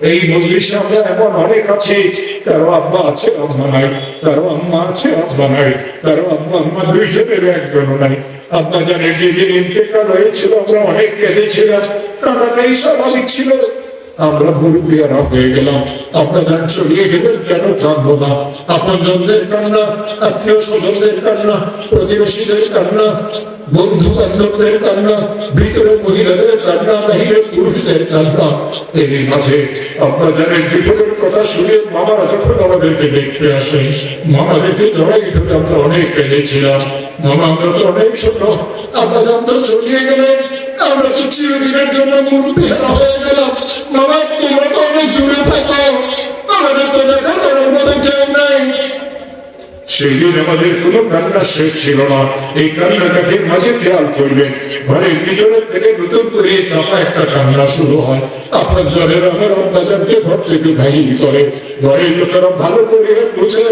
এই মজলিসে আমরা এমন অনেক আছি। কারও আব্বা আছে আম্মা নাই। কারও আম্মা আছে, আব্বা নাই। কারও আব্বা, আম্মা দুইজনের একজনও নাই। আব্বা আমরা হয়ে গেলাম। আপনার চলিয়ে কেন কাঁদবো না। আপন জনদের কান্না, আত্মীয় কান্না, প্রতিবেশীদের কান্না। বন্ধু বান্ধবদের কান্না, ভিতরে মহিলাদের কান্না, বাহিরে পুরুষদের কান্না। এর মাঝে আপনার জানেন, বিপদের কথা শুনে মামারা যখন আমাদেরকে দেখতে আসেন মামাদেরকে জড়াই ধরে আমরা অনেক কেঁদেছিলাম। মামা, আমরা তো অনেক ছোট, আমরা জানতো চলিয়ে গেলেন আমরা তো চিরদিনের জন্য মুরব্বী হয়ে গেলাম। মামা, তোমরা তো অনেক দূরে থাকো আমাদের তো দেখা করার মতো কেউ নাই সেই দিন আমাদের কোনো কান্না শেষ ছিল না। এই মাঝে খেয়াল করবেন ঘরের ভিতরের থেকে নতুন করে চাপা একটা কান্না শুরু হয়। আপনার আমার অত্যাচারকে ঘর থেকে করে। ঘরের লোকেরা ভালো করে বুঝে,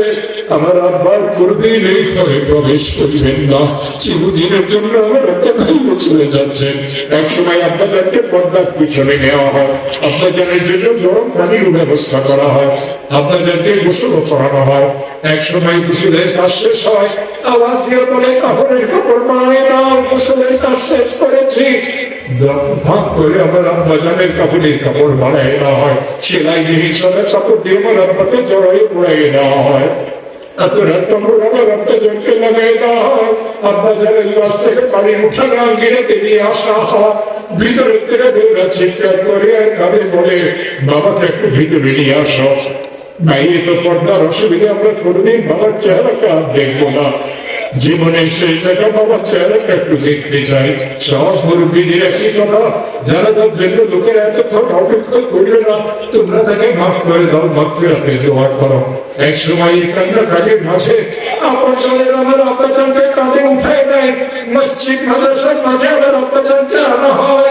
আমার আব্বার কোনদিন এই ঘরে প্রবেশ করবেন না। চিরদিনের জন্য আমার ভাইও চলে যাচ্ছেন এক সময় আব্বাজানকে পর্দার পিছনে নেওয়া হয়। আব্বাজানের জন্য গরম পানির ব্যবস্থা করা হয়। আব্বাজানকে গোসলও করানো হয়। এক সময় গোসলের কাজ শেষ হয়, আবার দিয়ে বলে কাপড়ের কাপড় বানায় না কাজ শেষ করেছি। ভাগ থেকে পানি ভিতরের থেকে বেরোরা চিৎকার করে বাবাকে একটু ভিতরে নিয়ে আসো। বাইরে তো পর্দার অসুবিধা, আমরা কোনোদিন বাবার চেহারাটা আর দেখব না। জীবনের শেষ দেখা বাবার চেহারাটা একটু দেখতে চাই। সব মুরব্বীদের একই কথা, যারা যার জন্য লোকের এতক্ষণ অপেক্ষা করবে না, তোমরা তাকে মাফ করে দাও মাতৃরাতে দোয়া করো। এক সময় কান্না কাজের মাঝে আপাচারের আমার আপাচারকে কাঁধে উঠায় নেয়। মসজিদ, মাদ্রাসার মাঝে আমার আপাচারকে আনা হয়।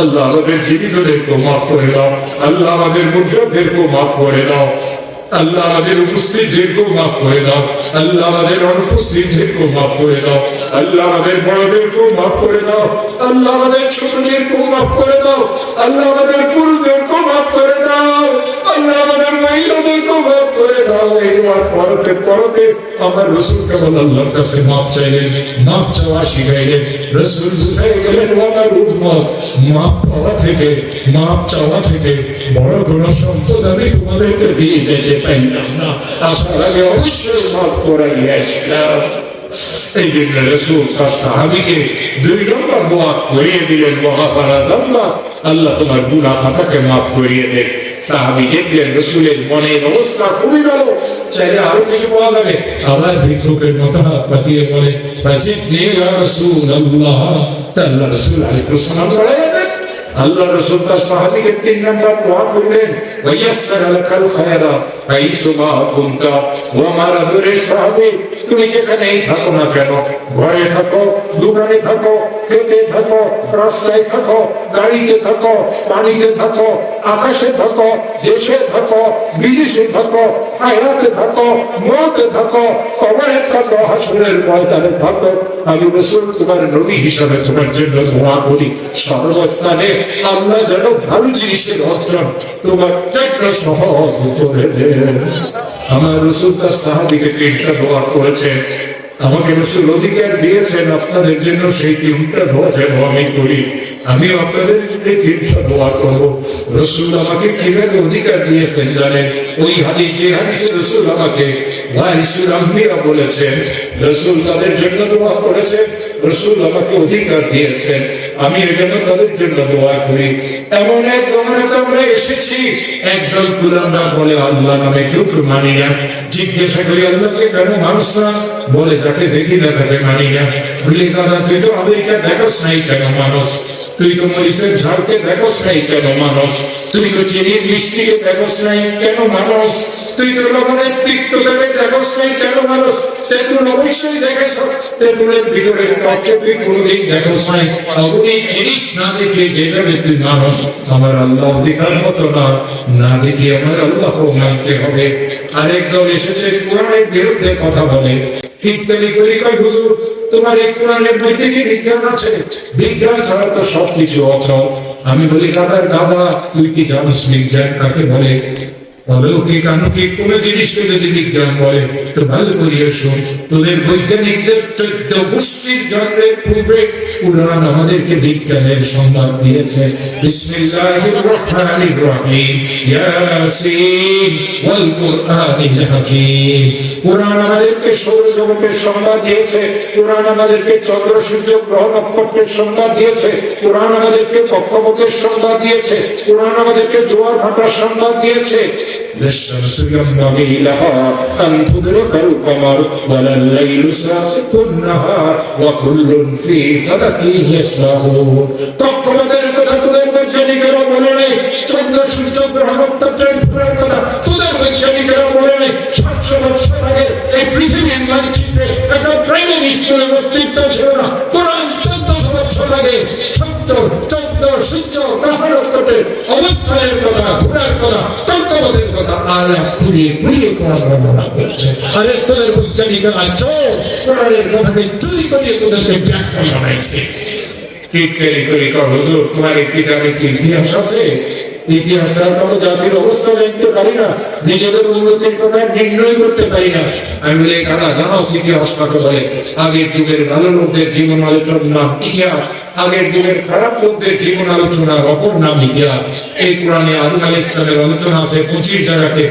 আল্লাহ আমাদের জীবিতদেরকে মাফ করে দাও। আল্লাহ আমাদের মুদ্রাদেরকে মাফ করে দাও। আল্লাহ আমাদের উপস্থিতদেরকেও মাফ করে দাও। আল্লাহ আমাদের অনুপস্থিতদেরকেও মাফ করে দাও। আল্লাহ আমাদের বড়দেরকেও মাফ করে দাও। আল্লাহ আমাদের ছোটদেরকেও মাফ করে দাও। আল্লাহ আমাদের পুরুষদেরকেও মাফ করে দাও। আল্লাহ আমাদের করে পরতে পরতে আমার রসুল কেবল আল্লাহর কাছে মাফ চাইলেন মাফ চাওয়া শিখাইলেন রসুল বুঝাই গেলেন, আমার মাপ পাওয়া থেকে, মাপ চাওয়া থেকে বড় সম্পদ আমি তোমাদেরকে দিয়ে যেতে না। আসার আগে অবশ্যই মাপ আসলাম। দোয়া আল্লাহ। তোমার গুনা খাতাকে মাফ করিয়ে দেন। সাহাবি দেখলেন, রসুলের মনের অবস্থা খুবই ভালো। চাইলে আরও কিছু পাওয়া যাবে। আবার ভিক্ষুকের মতো হাত পাতিয়ে বলে রসুল আল্লাহ রসুল আলী বাড়াইয়া দেন আল্লাহ রসুল তার সাহাবিকে তিন নম্বর দোয়া করলেন, ওয়াইয়াসসার লাকাল খায়রা আইসুমা কুনতা ও আমার আদরের সাহাবী তুমি যেখানেই থাকো না কেন, ঘরে থাকো, দোকানে থাকো, খেতে থাকো, রাস্তায় থাকো, গাড়িতে থাকো, পানিতে থাকো, আকাশে থাকো, দেশে থাকো, বিদেশে থাকো, হায়াতে থাকো, মতে থাকো, কবরে থাকো, হাসুরের ময়দানে থাকো। আমি রসুল তোমার হিসাবে তোমার জন্য করি। সর্বস্থানে আল্লাহ যেন ভালো জিনিসের তোমার সহজ করে আমার রসুল তার তিনটা আমাকে রসুল অধিকার দিয়েছেন আপনাদের জন্য সেই তিনটা দোয়া যেন আমি করি। আমি আপনাদের জন্য তিনটা দোয়া করব। রসুল আমাকে কীভাবে অধিকার দিয়েছেন জানেন? ওই হাদিস, যে হাদিসে রসুল আমাকে বলে জিজ্ঞাসা করি, আল্লাহকে কেন মানুষ না? বলে, যাকে দেখি না তাকে মানি না। বলি, দাদা, তুই তো আমেরিকা দেখোস নাই কেন মানুষ? তুই তো মরিচের ঝাড়কে দেখোস নাই কেন মানুষ? তুই তো চিনির মিষ্টিকে দেখোস নাই কেন মানুষ? তুই দেখোস নাই কেন মানুষ? তেঁতুল অবশ্যই দেখেছ। তেঁতুলের ভিতরে টককে তুই কোনোদিন দেখোস নাই। জিনিস না দেখে যেভাবে তুই মানুষ আমার আল্লাহ অধিকার মতো না। না দেখে আমার আল্লাহ মানতে হবে। আরেক দল এসেছে, কোরআনের বিরুদ্ধে কথা বলে। ইত্যাদি করি হুজুর, তোমার এই কোরআনের কি বিজ্ঞান আছে? বিজ্ঞান ছাড়া তো সবকিছু অচল। আমি বলি গাদার গাদা তুই কি জানিস বিজ্ঞান কাকে বলে? অলৌকিক আনুকিক কোন জিনিসকে যদি বিজ্ঞান বলে, তো ভালো করিয়ে শোন তোদের বৈজ্ঞানিকদের চোদ্দ বস্তির জন্মের পূর্বে পুরাণ আমাদেরকে বিজ্ঞানের সংবাদ দিয়েছে। বিসমিল্লাহির আমাদেরকে সৌরজগতের সংবাদ দিয়েছে। পুরাণ আমাদেরকে চন্দ্র, সূর্য, গ্রহ, নক্ষত্রের সংবাদ দিয়েছে। পুরাণ আমাদেরকে কক্ষপথের সংবাদ দিয়েছে। পুরাণ আমাদেরকে জোয়ার ভাটার সংবাদ দিয়েছে। للشمس ينبغي لها أن تدرك القمر ولا الليل سابق النهار وكل في فلك يسبحون কক্ষপথের কথা তোদের বৈজ্ঞানিকেরা বলে নেই চন্দ্র সূর্য গ্রহ নক্ষত্রের কি ইতিহাস আছে? ইতিহাস তো জাতির অবস্থা জানতে পারি না, নিজেদের উন্নতির কথা নির্ণয় করতে পারি না। আমি বলি কারা জানাও ইতিহাস বলে? আগের যুগের ভালো লোকদের জীবন আলোচনার নাম ইতিহাস, আগের যুগের খারাপ লোকদের জীবন আলোচনার অপর নাম ইতিহাস। এই কোরআনে আলু আলাইহিস সালামের আলোচনা আছে পঁচিশ জায়গাতে।